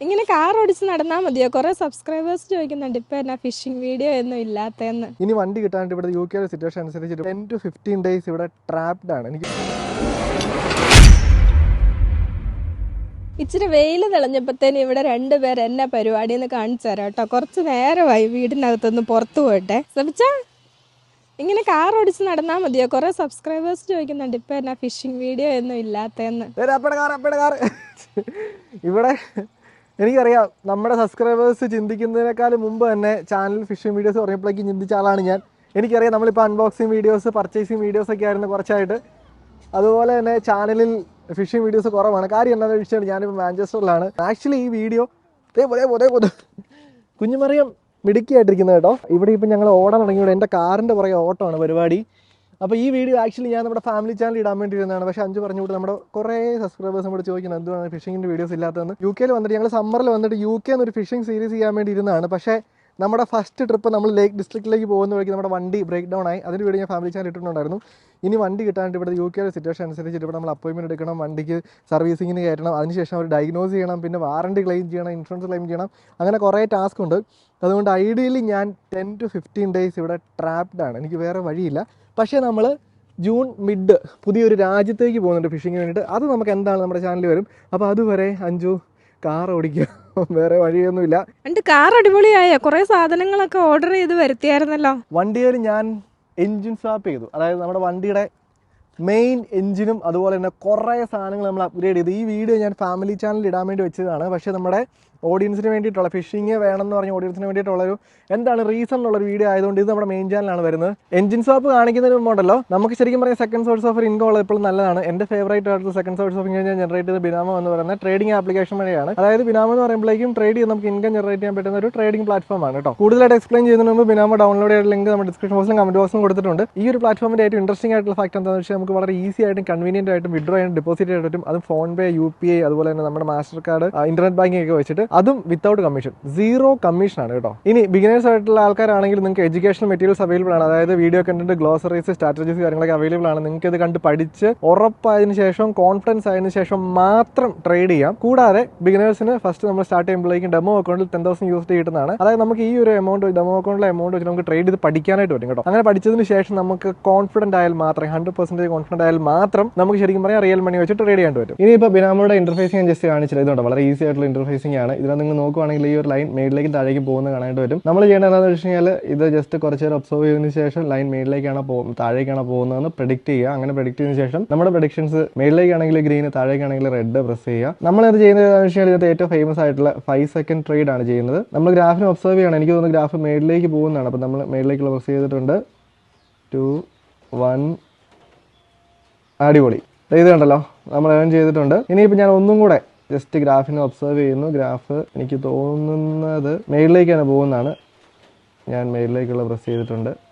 ഇങ്ങനെ കാർ ഓടിച്ച് നടന്നാൽ മതിയോ? കുറെ സബ്സ്ക്രൈബേഴ്സ് ചോദിക്കുന്നുണ്ട് ഇപ്പൊ എന്നാ ഫിഷിംഗ് വീഡിയോ ഒന്നും ഇല്ലാത്തതെന്ന് ഇനി വണ്ടി കിട്ടാണ്ട് ഇവിടെ യു കെയുടെ സിറ്റുവേഷൻ അനുസരിച്ച് ടെൻ ടു ഫിഫ്റ്റീൻ ഡേയ്സ് ഇവിടെ ട്രാപ്ഡ് ആണ്. എനിക്ക് ഇച്ചിരി വെയിൽ തെളിഞ്ഞപ്പോഴത്തേനും ഇവിടെ രണ്ടുപേർ എന്നെ പരിപാടി എന്ന് കാണിച്ചു തരാം കേട്ടോ. കുറച്ച് നേരമായി വീടിനകത്തൊന്ന് പുറത്തു പോയിട്ടെ ശ്രമിച്ച ഇങ്ങനെ കാർ ഓടിച്ച് നടന്നാൽ മതിയോ? കുറെ സബ്സ്ക്രൈബേഴ്സ് ചോദിക്കുന്നുണ്ട് ഇപ്പൊ എന്നാ ഫിഷിംഗ് വീഡിയോ ഒന്നും ഇല്ലാത്തതെന്ന് കാർ ഇവിടെ എനിക്കറിയാം നമ്മുടെ സബ്സ്ക്രൈബേഴ്സ് ചിന്തിക്കുന്നതിനേക്കാൾ മുമ്പ് തന്നെ ചാനൽ ഫിഷിംഗ് വീഡിയോസ് പറഞ്ഞപ്പോഴേക്കും ചിന്തിച്ച ആളാണ് ഞാൻ. എനിക്കറിയാം നമ്മളിപ്പോൾ അൺബോക്സിങ് വീഡിയോസ് പർച്ചേസിങ് വീഡിയോസ് ഒക്കെ ആയിരുന്നു കുറച്ചായിട്ട്. അതുപോലെ തന്നെ ചാനലിൽ ഫിഷിംഗ് വീഡിയോസ് കുറവാണ്. കാര്യം എന്താണെന്ന് വെച്ചാൽ ഞാനിപ്പോൾ മാഞ്ചസ്റ്ററിലാണ്. ആക്ച്വലി ഈ വീഡിയോ പോതേ പോതേ പോതേ കുഞ്ഞുമറിയം മിടുക്കിയായിട്ടിരിക്കുന്നത് കേട്ടോ. ഇവിടെ ഇപ്പം ഞങ്ങൾ ഓടാൻ തുടങ്ങിയിട്ട് എന്റെ കാറിന്റെ പുറകെ ഓട്ടമാണ് പരിപാടി. അപ്പോൾ ഈ വീഡിയോ ആക്ച്വലി ഞാൻ നമ്മുടെ ഫാമിലി ചാനൽ ഇടാൻ വേണ്ടി ഇരുന്നതാണ് പക്ഷേ അഞ്ച് പറഞ്ഞു കൂടെ നമ്മുടെ കുറേ സബ്സ്ക്രൈബേഴ്സ് നമ്മുടെ ചോദിക്കുന്നത് എന്തുവാണ് ഫിഷിങ്ങിന്റെ വീഡിയോസ് ഇല്ലാത്തതെന്ന്? യു കെയിൽ വന്നിട്ട് ഞങ്ങൾ സമ്മറിൽ വന്നിട്ട് യു കെ എന്നൊരു ഫിഷിംഗ് സീരീസ് ചെയ്യാൻ വേണ്ടി ഇരുന്നതാണ് പക്ഷേ നമ്മുടെ ഫസ്റ്റ് ട്രിപ്പ് നമ്മൾ ലേക്ക് ഡിസ്ട്രിക്റ്റിലേക്ക് പോകുന്ന വഴിക്ക് നമ്മുടെ വണ്ടി ബ്രേക്ക് ഡൗൺ ആയി. അതിന് വീഡിയോ ഞാൻ ഫാമിലി ചാനൽ ഇട്ടിട്ടുണ്ടായിരുന്നു. ഇനി വണ്ടി കിട്ടാനായിട്ട് ഇവിടെ യു കെയുടെ സിറ്റുവേഷൻ അനുസരിച്ചിട്ട് ഇവിടെ നമ്മൾ അപ്പോയിൻമെന്റ് എടുക്കണം വണ്ടിക്ക് സർവീസിങ്ങിന് കയറ്റണം അതിനുശേഷം അവർ ഡയഗ്നോസ് ചെയ്യണം പിന്നെ വാറണ്ടി ക്ലെയിം ചെയ്യണം ഇൻഷുറൻസ് ക്ലെയിം ചെയ്യണം അങ്ങനെ കുറേ ടാസ്ക് ഉണ്ട്. അതുകൊണ്ട് ഐഡിയലി ഞാൻ ടെൻ ടു ഫിഫ്റ്റീൻ ഡേയ്സ് ഇവിടെ ട്രാപ്ഡ് ആണ്. എനിക്ക് വേറെ വഴിയില്ല. പക്ഷേ നമ്മൾ ജൂൺ മിഡ് പുതിയൊരു രാജ്യത്തേക്ക് പോകുന്നുണ്ട് ഫിഷിങ്ങിന് വേണ്ടിയിട്ട്. അത് നമുക്ക് എന്താണ് നമ്മുടെ ചാനലിൽ വരും? അപ്പോൾ അതുവരെ അഞ്ചു കാർ ഓടിക്കുക വേറെ വഴിയൊന്നുമില്ല. എന്റെ കാർ അടിപൊളിയായ. കുറേ സാധനങ്ങളൊക്കെ ഓർഡർ ചെയ്ത് വരുത്തിയായിരുന്നല്ലോ. വണ്ടിയിൽ ഞാൻ എൻജിൻ സ്വാപ്പ് ചെയ്തു. അതായത് നമ്മുടെ വണ്ടിയുടെ മെയിൻ എഞ്ചിനും അതുപോലെ തന്നെ കുറേ സാധനങ്ങൾ നമ്മൾ അപ്ഗ്രേഡ് ചെയ്തു. ഈ വീഡിയോ ഞാൻ ഫാമിലി ചാനലിൽ ഇടാൻ വേണ്ടി വെച്ചതാണ്. പക്ഷേ നമ്മുടെ ഓഡിയൻസിന് വേണ്ടിയിട്ടുള്ള ഫിഷിങ് എന്ന് പറഞ്ഞ ഓഡിയൻസിന് വേണ്ടിയിട്ടുള്ളൊരു എന്താണ് റീസൺ ഉള്ളൊരു വീഡിയോ ആയതുകൊണ്ട് ഇത് നമ്മുടെ മെയിൻ ചാനലാണ് വരുന്നത്. എഞ്ചിൻ സ്വാപ്പ് കാണിക്കുന്നതിന് മുമ്പുണ്ടല്ലോ നമുക്ക് ശരിക്കും പറയാം സെക്കൻഡ് സോഴ്സ് ഓഫ് ഇൻകം ഉള്ളത് എപ്പോഴും നല്ലതാണ്. എന്റെ ഫേവറേറ്റ് ആയിട്ടുള്ള സെക്കൻഡ് സോഴ്സ് ഓഫ് ഇൻകം ഞാൻ ജനറേറ്റ് ചെയ്ത ബിനാമോ എന്ന് പറയുന്ന ട്രേഡിംഗ് ആപ്ലിക്കേഷൻ വഴിയാണ്. അതായത് ബിനാമോ എന്ന് പറയുമ്പോഴേക്കും ട്രേഡ് ചെയ്ത് നമുക്ക് ഇൻകം ജനറേറ്റ് ചെയ്യാൻ പറ്റുന്ന ഒരു ട്രേഡിംഗ് പ്ലാറ്റ്ഫോം ആണ് കേട്ടോ. കൂടുതലായിട്ട് എക്സ്പ്ലെയിൻ ചെയ്യുന്നതിന് മുമ്പ് ബിനാമോ ഡൗൺലോഡ് ചെയ്ത ലിങ്ക് നമ്മുടെ ഡിസ്ക്രിപ്ഷൻ ബോക്സിലും കമന്റ് ബോക്സിലും കൊടുത്തിട്ടുണ്ട്. ഈ ഒരു പ്ലാറ്റ്ഫോമിന്റെ ഏറ്റവും ഇൻട്രസ്റ്റിംഗ് ആയിട്ടുള്ള ഫാക്ട് എന്താണെന്ന് വെച്ചാൽ നമുക്ക് വളരെ ഈസി ആയിട്ടും കൺവീനിയന്റ് ആയിട്ടും വിഡ്രോ ചെയ്യാൻ ഡെപ്പോസിറ്റ് ചെയ്യാൻ പറ്റും. അത് phone pay U P I അതുപോലെ തന്നെ നമ്മുടെ മാസ്റ്റർ കാർഡ് ഇന്റർനെറ്റ് ബാങ്കിങ് ഒക്കെ വെച്ചിട്ട് അതും വിത്തൗട്ട് കമ്മീഷൻ സീറോ കമ്മീഷൻ ആണ് കേട്ടോ. ഇനി ബിഗിനേഴ്സ് ആയിട്ടുള്ള ആൾക്കാരാണെങ്കിൽ നിങ്ങൾക്ക് എഡ്യൂക്കേഷണൽ മെറ്റീരിയൽസ് അവൈലബിൾ ആണ്. അതായത് വീഡിയോ കണ്ടന്റ് ഗ്ലോസറീസ് സ്ട്രാറ്റജീസ് കാര്യങ്ങളൊക്കെ അവൈലബിൾ ആണ്. നിങ്ങൾക്ക് ഇത് കണ്ട് പഠിച്ച് ഉറപ്പായതിനു ശേഷം കോൺഫിഡൻസ് ആയതിനു ശേഷം മാത്രം ട്രേഡ് ചെയ്യാം. കൂടാതെ ബിഗിനേഴ്സിന് ഫസ്റ്റ് നമ്മൾ സ്റ്റാർട്ട് ചെയ്യുമ്പോഴേക്കും ഡെമോ അക്കൗണ്ടിൽ ടെൻ തൗസൻഡ് യൂസ് കിട്ടുന്നതാണ് അതായത് നമുക്ക് ഈ ഒരു എമൗണ്ട് ഡെമോ അക്കൗണ്ടിലെ എമൗണ്ട് വെച്ച് നമുക്ക് ട്രേഡ് ചെയ്ത് പഠിക്കാനായിട്ട് പറ്റും കേട്ടോ. അങ്ങനെ പഠിച്ചതിന് ശേഷം നമുക്ക് കോൺഫിഡന്റ് ആയാൽ മാത്രം ഹൺഡ്രഡ് പെർസെന്റേജ് കോൺഫിഡന്റ് ആയാൽ മാത്രം നമുക്ക് ശരിക്കും പറയാം റിയൽ മണി വെച്ച് ട്രേഡ് ചെയ്യാൻ പറ്റും. ഇനിയിപ്പോൾ ബിനാമോയുടെ ഇന്റർഫേസിംഗ് ഞാൻ ജസ്റ്റ് കാണിച്ചില്ല. ഇതുണ്ട്? വളരെ ഈസി ആയിട്ടുള്ള ഇന്റർഫേസിംഗ് ആണ്. ഇതിനെ നിങ്ങൾ നോക്കുവാണെങ്കിൽ ഈ ഒരു ലൈൻ മേളിലേക്ക് താഴേക്ക് പോകുന്നത് കാണാനായിട്ട് വരും നമ്മൾ ചെയ്യേണ്ടത് എന്താണെന്ന് വെച്ച് കഴിഞ്ഞാൽ ഇത് ജസ്റ്റ് കുറച്ച് നേരം ഒബ്സർവ് ചെയ്തതിന് ശേഷം ലൈൻ മേളിലേക്കാണ് പോകുന്നത് താഴേക്കാണ് പോകുന്നതെന്ന് പ്രെഡിക്റ്റ് ചെയ്യുക. അങ്ങനെ പ്രെഡിക്റ്റ് ചെയ്തതിന് ശേഷം നമ്മുടെ പ്രഡിക്ഷൻസ് മേളിലേക്കാണെങ്കിൽ ഗ്രീൻ താഴേക്കാണെങ്കിൽ റെഡ് പ്രസ് ചെയ്യുക. നമ്മളത് ചെയ്യുന്നത് എന്താണെന്ന് വെച്ച് കഴിഞ്ഞാൽ ഇതിനകത്ത് ഏറ്റവും ഫേമസ് ആയിട്ടുള്ള ഫൈവ് സെക്കൻഡ് ട്രേഡ് ആണ് ചെയ്യുന്നത്. നമ്മൾ ഗ്രാഫിനെ ഒബ്സർവ് ചെയ്യണം എനിക്ക് തോന്നുന്നു ഗ്രാഫ് മേളിലേക്ക് പോകുന്നതാണ്. അപ്പോൾ നമ്മൾ മേളിലേക്കുള്ള പ്രസ് ചെയ്തിട്ടുണ്ട്. ടു വൺ അടിപൊളി. ഇത് കണ്ടല്ലോ. നമ്മൾ ഏൺ ചെയ്തിട്ടുണ്ട്. ഇനിയിപ്പോൾ ഞാൻ ഒന്നും കൂടെ ജസ്റ്റ് ഗ്രാഫിനെ ഒബ്സർവ് ചെയ്യുന്നു. ഗ്രാഫ് എനിക്ക് തോന്നുന്നത് മെയിലിലേക്കാണ് പോകുന്നതാണ്. ഞാൻ മെയിലിലേക്കുള്ള പ്രസ് ചെയ്തിട്ടുണ്ട്.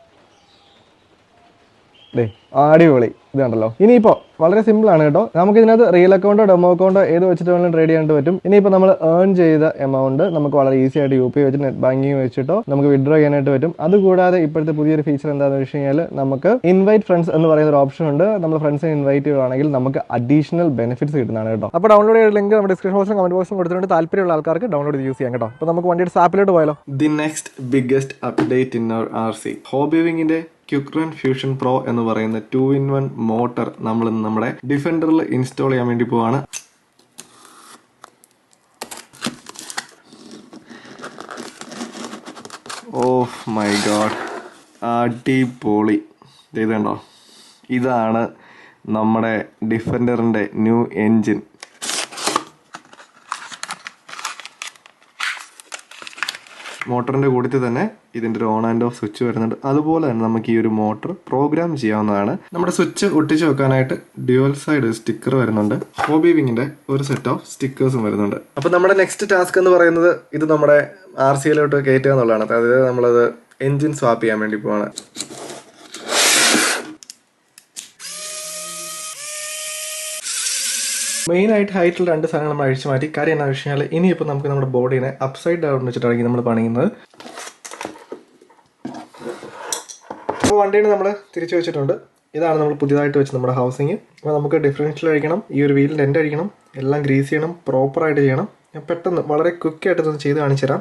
ദേ അടിപൊളി. ഇത് കണ്ടല്ലോ. ഇനിയിപ്പോൾ വളരെ സിമ്പിൾ ആണ് കേട്ടോ. നമുക്ക് ഇതിനകത്ത് റിയൽ അക്കൗണ്ടോ ഡെമോ അക്കൗണ്ടോ ഏത് വെച്ചിട്ട് വേണമെങ്കിലും ട്രേഡ് ചെയ്യാൻ പറ്റും. ഇനിയിപ്പോൾ നമ്മൾ ഏൺ ചെയ്ത എമൗണ്ട് നമുക്ക് വളരെ ഈസി ആയിട്ട് യു പി വെച്ച് നെറ്റ് ബാങ്കിങ് വെച്ചിട്ടോ നമുക്ക് വിഡ്രോ ചെയ്യാനായിട്ട് പറ്റും. അതുകൂടാതെ ഇപ്പോഴത്തെ പുതിയൊരു ഫീച്ചർ എന്താണെന്ന് വെച്ച് കഴിഞ്ഞാൽ നമുക്ക് ഇൻവൈറ്റ് ഫ്രണ്ട്സ് എന്ന് പറയുന്ന ഒരു ഓപ്ഷൻ ഉണ്ട്. നമ്മൾ ഫ്രണ്ട്സിനെ ഇൻവൈറ്റ് ചെയ്യുകയാണെങ്കിൽ നമുക്ക് അഡീഷണൽ ബെനിഫിറ്റ്സ് കിട്ടുന്നതാണ് കേട്ടോ. അപ്പോൾ ഡൗൺലോഡ് ചെയ്ത ലിങ്ക് നമ്മുടെ ഡിസ്ക്രിപ്ഷൻ ബോക്സിലും കമന്റ് ബോക്സിലും കൊടുത്തിട്ടുണ്ട്. താല്പര്യമുള്ള ആൾക്കാർക്ക് ഡൗൺലോഡ് ചെയ്ത് യൂസ് ചെയ്യാം കേട്ടോ. അപ്പോൾ നമുക്ക് വണ്ടിയുടെ ആപ്പിലോട്ട് പോയാലോ. The next biggest update in our R C ഹോബിവിങ്ങിന്റെ QuicRun fusion pro എന്ന് പറയുന്ന ടു ഇൻ വൺ മോട്ടർ നമ്മൾ നമ്മുടെ ഡിഫൻഡറിൽ ഇൻസ്റ്റാൾ ചെയ്യാൻ വേണ്ടി പോവാണ്. ഓ മൈ ഗോഡ് അടിപൊളി. ദേ ഇത് കണ്ടോ? ഇതാണ് നമ്മുടെ ഡിഫൻഡറിന്റെ ന്യൂ എൻജിൻ മോട്ടറിന്റെ കൂട്ടത്തിൽ തന്നെ ഇതിന്റെ ഒരു ഓൺ ആൻഡ് ഓഫ് സ്വിച്ച് വരുന്നുണ്ട്. അതുപോലെ തന്നെ നമുക്ക് ഈ ഒരു മോട്ടർ പ്രോഗ്രാം ചെയ്യാവുന്നതാണ്. നമ്മുടെ സ്വിച്ച് ഒട്ടിച്ച് വെക്കാനായിട്ട് ഡ്യുവൽ സൈഡ് സ്റ്റിക്കർ വരുന്നുണ്ട്. ഹോബി വിങ്ങിന്റെ ഒരു സെറ്റ് ഓഫ് സ്റ്റിക്കേഴ്സും വരുന്നുണ്ട്. അപ്പോൾ നമ്മുടെ നെക്സ്റ്റ് ടാസ്ക് എന്ന് പറയുന്നത് ഇത് നമ്മുടെ ആർ സിയിലോട്ട് കയറ്റുക എന്നുള്ളതാണ്. അതായത് നമ്മളത് എൻജിൻ സ്വാപ്പ് ചെയ്യാൻ വേണ്ടി പോവാണ്. മെയിൻ ആയിട്ട് ഹൈറ്റിൽ രണ്ട് സാധനങ്ങൾ നമ്മൾ അഴിച്ചു മാറ്റി. കാര്യം എന്താണെന്ന് വെച്ച് കഴിഞ്ഞാൽ ഇനിയിപ്പോൾ നമുക്ക് നമ്മുടെ ബോഡീനെ അപ്സൈഡ് ഡൗൺ വെച്ചിട്ടായിരിക്കും നമ്മൾ പണിയുന്നത്. അപ്പോൾ വണ്ടീനെ നമ്മൾ തിരിച്ചു വെച്ചിട്ടുണ്ട്. ഇതാണ് നമ്മൾ പുതിയതായിട്ട് വെച്ച നമ്മുടെ ഹൗസിങ് അപ്പോൾ നമുക്ക് ഡിഫറൻഷ്യൽ അഴിക്കണം ഈ ഒരു വീലിന്റെ എന്റെ അഴിക്കണം എല്ലാം ഗ്രീസ് ചെയ്യണം പ്രോപ്പറായിട്ട് ചെയ്യണം. ഞാൻ പെട്ടെന്ന് വളരെ ക്വിക്കായിട്ട് ഇതൊന്ന് ചെയ്ത് കാണിച്ചു തരാം.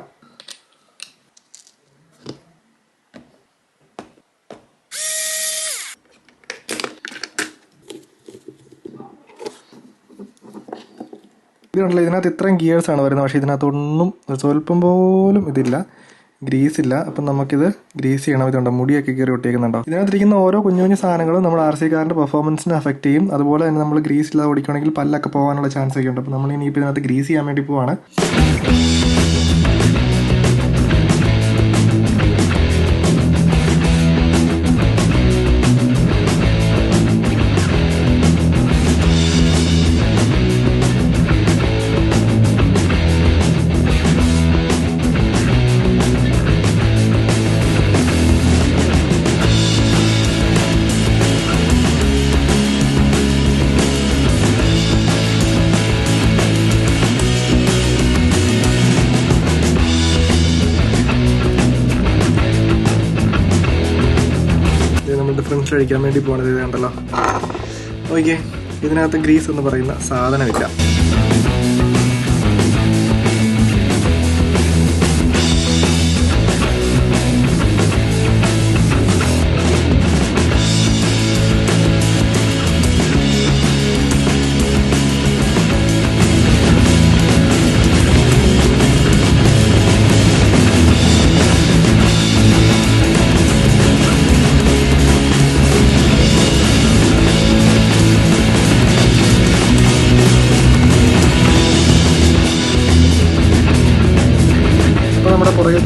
ഇത് കണ്ടില്ല ഇതിനകത്ത് ഇത്രയും ഗിയേഴ്സ് ആണ് വരുന്നത്. പക്ഷേ ഇതിനകത്തൊന്നും സ്വല്പം പോലും ഇതില്ല. ഗ്രീസ് ഇല്ല. അപ്പം നമുക്കിത് ഗ്രീസ് ചെയ്യണം. ഇതുണ്ട്? മുടിയൊക്കെ കയറി ഒട്ടിയേക്കുന്നുണ്ടോ? ഇതിനകത്തിരിക്കുന്ന ഓരോ കുഞ്ഞു കുഞ്ഞു സാധനങ്ങളും നമ്മൾ ആർ സി കാറിന്റെ പെർഫോമൻസിനെ അഫക്റ്റ് ചെയ്യും. അതുപോലെ തന്നെ നമ്മൾ ഗ്രീസ് ഇല്ലാതെ ഓടിക്കുകയാണെങ്കിൽ പല്ലൊക്കെ പോകാനുള്ള ചാൻസ് ഒക്കെ ഉണ്ട്. അപ്പം നമ്മൾ ഇനി ഇപ്പം ഇതിനകത്ത് ഗ്രീസ് ചെയ്യാൻ വേണ്ടി പോവാണ്. ഇത് കഴിക്കാൻ വേണ്ടി പോകണത് ഇത് ഓക്കെ ഇതിനകത്ത് ഗ്രീസ് എന്ന് പറയുന്ന സാധനമില്ല.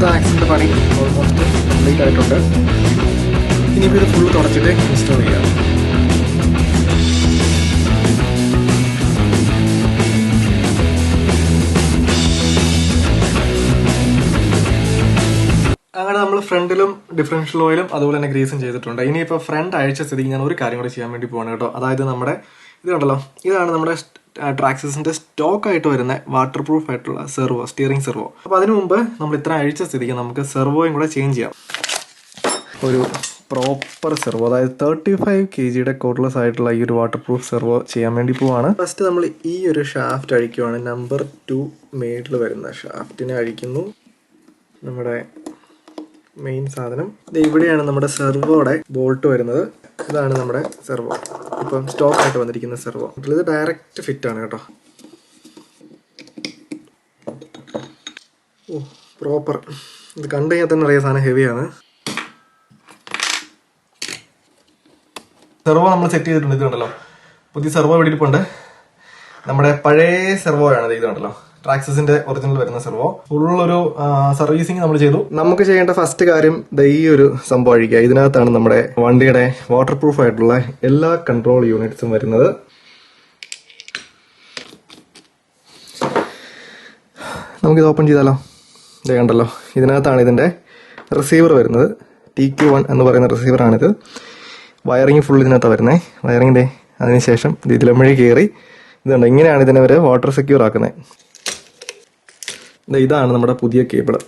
പുറകിലത്തെ ആക്സിന്റെ പണി. ഓൾമോസ്റ്റ് കംപ്ലീറ്റ് ആയിട്ടുണ്ട്. ഇനിയിപ്പോൾ ഇത് ഫുൾ തുടച്ചിട്ട് ഇൻസ്റ്റാൾ ചെയ്യാം. അങ്ങനെ നമ്മൾ ഫ്രണ്ടിലും ഡിഫറൻഷ്യൽ ഓയിലും അതുപോലെ തന്നെ ഗ്രീസും ചെയ്തിട്ടുണ്ട്. ഇനിയിപ്പോൾ ഫ്രണ്ട് അഴിച്ച സ്ഥിതിക്ക് ഞാൻ ഒരു കാര്യം കൂടി ചെയ്യാൻ വേണ്ടി പോകണം കേട്ടോ. അതായത് നമ്മുടെ ഇത് കണ്ടല്ലോ ഇതാണ് നമ്മുടെ ട്രാക്സിന്റെ സ്റ്റോക്ക് ആയിട്ട് വരുന്ന വാട്ടർ പ്രൂഫ് ആയിട്ടുള്ള സെർവോ സ്റ്റിയറിംഗ് സെർവോ അപ്പോൾ അതിനു മുമ്പ് നമ്മൾ ഇത്ര അഴിച്ച സ്ഥിതിക്ക് നമുക്ക് സെർവോയും കൂടെ ചേഞ്ച് ചെയ്യാം. ഒരു പ്രോപ്പർ സെർവോ അതായത് തേർട്ടി ഫൈവ് കെ ജിയുടെ കോഡ്ലെസ് ആയിട്ടുള്ള ഈ ഒരു വാട്ടർ പ്രൂഫ് സെർവോ ചെയ്യാൻ വേണ്ടി പോവാണ്. ഫസ്റ്റ് നമ്മൾ ഈ ഒരു ഷാഫ്റ്റ് അഴിക്കുവാണ്. നമ്പർ ടു മേഡിൽ വരുന്ന ഷാഫ്റ്റിനെ അഴിക്കുന്നു. നമ്മുടെ മെയിൻ സാധനം. ഇവിടെയാണ് നമ്മുടെ സെർവോയുടെ ബോൾട്ട് വരുന്നത്. ഇതാണ് നമ്മുടെ സെർവോ. ഇപ്പം സ്റ്റോക്ക് ആയിട്ട് വന്നിരിക്കുന്ന സെർവോ. ഇത് ഡയറക്റ്റ് ഫിറ്റ് ആണ് കേട്ടോ. ഓ പ്രോപ്പർ ഇത് കണ്ടു കഴിഞ്ഞാൽ തന്നെ അറിയാം സാധനം ഹെവിയാണ് സെർവോ നമ്മൾ സെറ്റ് ചെയ്തിട്ടുണ്ട് ഇത് കണ്ടല്ലോ. പുതിയ സെർവോ ഇവിടെ ഇരിപ്പുണ്ട്. നമ്മുടെ പഴയ സെർവോ ആണ് ഇത് കണ്ടല്ലോ. ട്രാക്സസിന്റെ ഒറിജിനൽ വരുന്ന സെർവോ ഫുൾ ഒരു സർവീസിങ് നമ്മൾ ചെയ്തു. നമുക്ക് ചെയ്യേണ്ട ഫസ്റ്റ് കാര്യം ഈ ഒരു സംഭവം അഴിക്കുക ഇതിനകത്താണ് നമ്മുടെ വണ്ടിയുടെ വാട്ടർ പ്രൂഫ് ആയിട്ടുള്ള എല്ലാ കൺട്രോൾ യൂണിറ്റ്സും വരുന്നത്. നമുക്കിത് ഓപ്പൺ ചെയ്താലോ? ഇതേ കണ്ടല്ലോ. ഇതിനകത്താണ് ഇതിന്റെ റിസീവർ വരുന്നത്. ടി ക്യു വൺ എന്ന് പറയുന്ന റിസീവറാണിത് വയറിങ് ഫുൾ ഇതിനകത്താണ് വരുന്നത് വയറിങ്ങിന്റെ അതിനുശേഷം ഇത് ഇതിലമ്മഴി കയറി. ഇതുണ്ട് ഇങ്ങനെയാണ് ഇതിനെ വരെ വാട്ടർ സെക്യൂർ ആക്കുന്നത് ഇതാണ് നമ്മുടെ പുതിയ കേബിൾ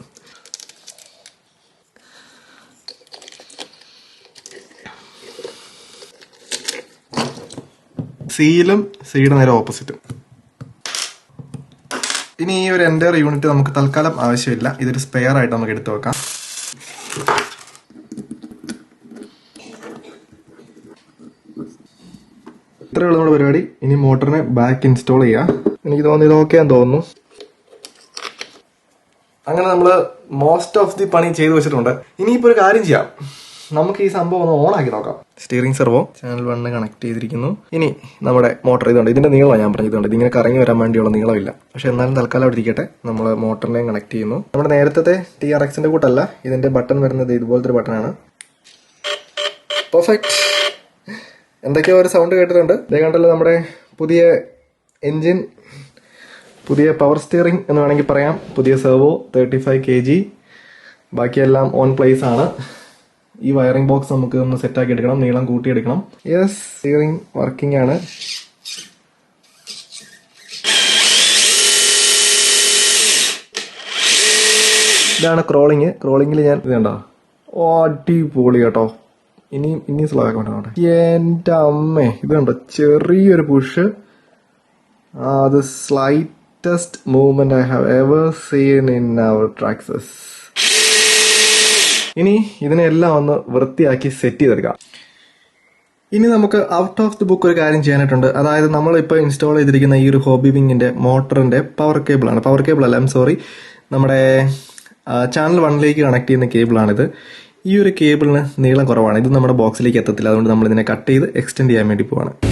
സിയിലും സിയുടെ നേരെ ഓപ്പോസിറ്റും. ഇനി ഈ ഒരു എന്റെ യൂണിറ്റ് നമുക്ക് തൽക്കാലം ആവശ്യമില്ല. ഇതൊരു സ്പെയർ ആയിട്ട് നമുക്ക് എടുത്തു വെക്കാം. ഇത്രയുള്ള നമ്മുടെ പരിപാടി. ഇനി മോട്ടറിനെ ബാക്ക് ഇൻസ്റ്റാൾ ചെയ്യാം. എനിക്ക് തോന്നുന്നു ഇത് ഓക്കെ ആണെന്ന് തോന്നുന്നു. അങ്ങനെ നമ്മൾ മോസ്റ്റ് ഓഫ് ദി പണി ചെയ്തു വെച്ചിട്ടുണ്ട്. ഇനിയിപ്പോൾ ഒരു കാര്യം ചെയ്യാം. നമുക്ക് ഈ സംഭവം ഒന്ന് ഓൺ ആക്കി നോക്കാം. Steering servo channel one connect ചെയ്തിരിക്കുന്നു. ഇനി നമ്മുടെ മോട്ടർ ഇതുണ്ട്. ഇതിന്റെ നീളമാണ് ഞാൻ പറഞ്ഞിട്ടുണ്ട്. ഇതിങ്ങനെ കറങ്ങി വരാൻ വേണ്ടിയുള്ള നീളമില്ല. പക്ഷെ എന്നാലും തൽക്കാലം അവിടെ ഇരിക്കട്ടെ. നമ്മൾ മോട്ടറിനെയും കണക്ട് ചെയ്യുന്നു. നമ്മുടെ നേരത്തെ ടി ആർ എക്സിന്റെ കൂട്ടല്ല. ഇതിന്റെ ബട്ടൺ വരുന്നത് ഇതുപോലത്തെ ഒരു ബട്ടണാണ് പെർഫെക്റ്റ് എന്തൊക്കെയോ ഒരു സൗണ്ട് കേട്ടിട്ടുണ്ട്. ഇതേ കണ്ടല്ലോ നമ്മുടെ പുതിയ എൻജിൻ പുതിയ പവർ സ്റ്റിയറിംഗ് എന്ന് വേണമെങ്കിൽ പറയാം. പുതിയ servo thirty five K G ബാക്കിയെല്ലാം ഓൺ പ്ലേസ് ആണ്. ഈ വയറിംഗ് ബോക്സ് നമുക്ക് ഒന്ന് സെറ്റ് ആക്കി എടുക്കണം. നീളം കൂട്ടിയെടുക്കണം യെസ് സ്റ്റിയറിംഗ് വർക്കിംഗ് ആണ്. ഇതാണ് ക്രോളിങ് ക്രോളിങ്ങിൽ ഞാൻ ഇത് കണ്ടോ? ഓ, അടിപൊളി കേട്ടോ. ഇനിയും ഇനിയും സ്ലോ ആക്കാൻ വേണ്ടി എന്റെ അമ്മേ. ഇതുണ്ടോ ചെറിയൊരു പുഷ് അത് slight fastest movement I have ever seen in our Traxxas ഇനി ഇതിനെല്ലാം ഒന്ന് വൃത്തിയാക്കി സെറ്റ് ചെയ്തെടുക്കാം. ഇനി നമുക്ക് ഔട്ട് ഓഫ് ദി ബുക്ക് ഒരു കാര്യം ചെയ്യാനായിട്ടുണ്ട്. അതായത് നമ്മൾ ഇപ്പോൾ ഇൻസ്റ്റാൾ ചെയ്തിരിക്കുന്ന ഈ ഒരു ഹോബി വിങ്ങിന്റെ മോട്ടറിന്റെ പവർ കേബിൾ ആണ്. പവർ കേബിൾ അല്ല ഐം സോറി നമ്മുടെ ചാനൽ വണ്ണിലേക്ക് കണക്ട് ചെയ്യുന്ന കേബിളാണിത് ഈ ഒരു കേബിളിന് നീളം കുറവാണ്. ഇത് നമ്മുടെ ബോക്സിലേക്ക് എത്തത്തില്ല. അതുകൊണ്ട് നമ്മൾ ഇതിനെ കട്ട് ചെയ്ത് എക്സ്റ്റെൻഡ് ചെയ്യാൻ വേണ്ടി പോവാണ്.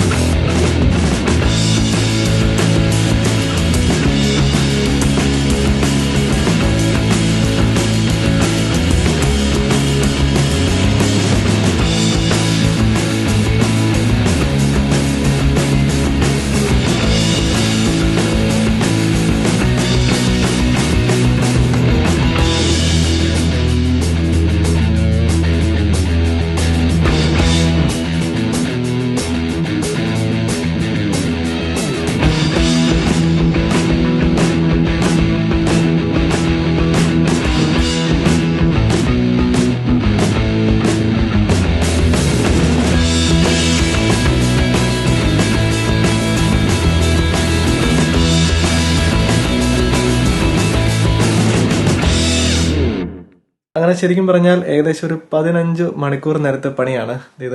അങ്ങനെ ശരിക്കും പറഞ്ഞാൽ ഏകദേശം ഒരു പതിനഞ്ച് മണിക്കൂർ നേരത്തെ പണിയാണ് ഇത്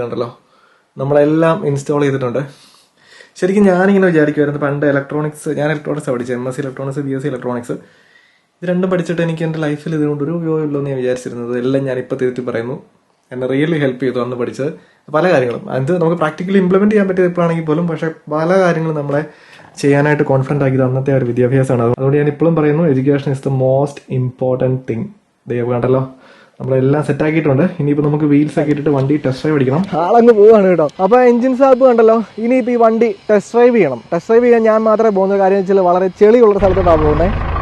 നമ്മളെല്ലാം ഇൻസ്റ്റാൾ ചെയ്തിട്ടുണ്ട്. ശരിക്കും ഞാനിങ്ങനെ വിചാരിക്കുമായിരുന്നു പണ്ട് ഇലക്ട്രോണിക്സ് ഞാൻ ഇലക്ട്രോണിക്സ് പഠിച്ചത് M S electronics B S C electronics ഇത് രണ്ടും പഠിച്ചിട്ട് എനിക്ക് എന്റെ ലൈഫിൽ ഇതുകൊണ്ട് ഒരു ഉപയോഗമില്ലോ എന്ന് ഞാൻ വിചാരിച്ചിരുന്നത്. എല്ലാം ഞാൻ ഇപ്പോൾ തിരുത്തി പറയുന്നു. എന്നെ റിയലി ഹെൽപ്പ് ചെയ്തു അന്ന് പഠിച്ചത്. പല കാര്യങ്ങളും. അത് നമുക്ക് പ്രാക്ടിക്കലി ഇംപ്ലിമെന്റ് ചെയ്യാൻ പറ്റിയത് ഇപ്പോഴാണെങ്കിൽ പോലും പക്ഷേ പല കാര്യങ്ങളും നമ്മളെ ചെയ്യാനായിട്ട് കോൺഫിഡന്റ് ആക്കിയത് അന്നത്തെ ഒരു വിദ്യാഭ്യാസമാണ്. അതുകൊണ്ട് ഞാൻ ഇപ്പോഴും പറയുന്നു education is the most important thing ദൈവം കണ്ടല്ലോ. നമ്മളെല്ലാം സെറ്റ് ആക്കിയിട്ടുണ്ട്. ഇനിയിപ്പോ നമുക്ക് വീൽസ് ഒക്കെ ഇട്ടിട്ട് വണ്ടി ടെസ്റ്റ് ഡ്രൈവ് അടിക്കണം. ആളങ്ങ് പോവാണ് കേട്ടോ. അപ്പൊ എഞ്ചിൻ സാപ്പ് കണ്ടല്ലോ. ഇനിയിപ്പോ ഈ വണ്ടി ടെസ്റ്റ് ഡ്രൈവ് ചെയ്യണം. ടെസ്റ്റ് ഡ്രൈവ് ചെയ്യാൻ ഞാൻ മാത്രമേ പോകുന്ന കാര്യം വെച്ചാൽ വളരെ ചെളിയുള്ള സ്ഥലത്തോട്ടാണ് പോകുന്നത്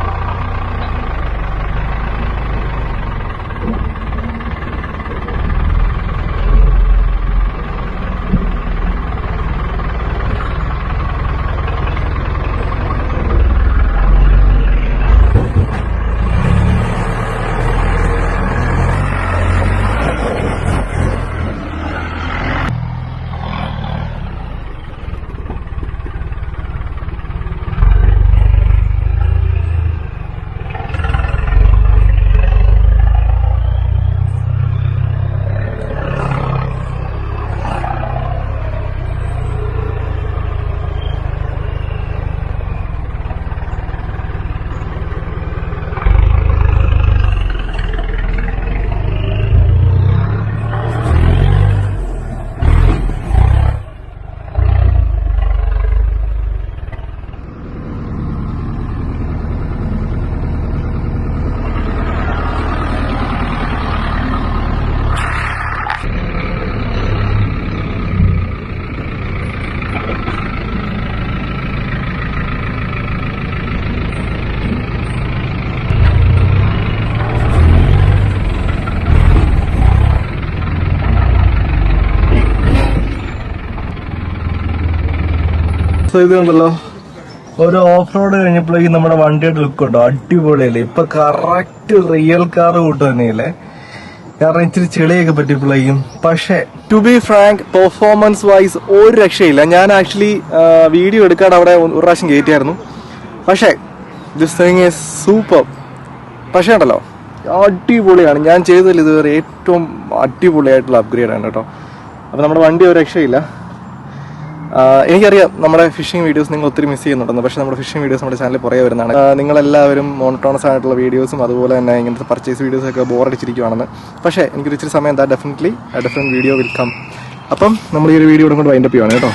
സോ ഒരു ഓഫ് റോഡ് കഴിഞ്ഞപ്പോഴേക്കും നമ്മുടെ വണ്ടിയുടെ ലുക്ക് ഉണ്ടോ അടിപൊളിയല്ലേ? ഇപ്പൊ കറക്റ്റ് റിയൽ കാർ കൂട്ട് തന്നെയല്ലേ? കാരണം ഇച്ചിരി ചെളിയൊക്കെ പറ്റിയപ്പോഴേക്കും. പക്ഷേ to be frank performance wise ഒരു രക്ഷയില്ല. ഞാൻ ആക്ച്വലി വീഡിയോ എടുക്കാതെ അവിടെ ഒരു പ്രാവശ്യം കയറ്റിയായിരുന്നു. പക്ഷേ ദിസ് തിങ് ഈസ് സൂപ്പർ പക്ഷേ ഉണ്ടല്ലോ അടിപൊളിയാണ്. ഞാൻ ചെയ്തതിൽ ഇതുവരെ ഏറ്റവും അടിപൊളിയായിട്ടുള്ള അപ്ഗ്രേഡാണ് കേട്ടോ. അപ്പോൾ നമ്മുടെ വണ്ടി ഒരു രക്ഷയില്ല. എനിക്കറിയാം നമ്മുടെ ഫിഷിംഗ് വീഡിയോസ് നിങ്ങൾ ഒത്തിരി മിസ് ചെയ്യുന്നുണ്ടെന്ന് പക്ഷേ നമ്മുടെ ഫിഷിംഗ് വീഡിയോസ് നമ്മുടെ ചാനലിൽ പുറകെ വരുന്നതാണ്. നിങ്ങളെല്ലാവരും മോണോട്ടോണസ് ആയിട്ടുള്ള വീഡിയോസും അതുപോലെ തന്നെ ഇങ്ങനത്തെ പർച്ചേസ് വീഡിയോസ് ഒക്കെ ബോറടിച്ചിരിക്കുവാണെന്ന് പക്ഷേ എനിക്കൊരു ഇച്ചിരി സമയം എന്താ definitely different video will come അപ്പം നമ്മൾ ഈ ഒരു വീഡിയോ കൊണ്ട് വൈൻഡപ്പ് ചെയ്യുവാണ് കേട്ടോ.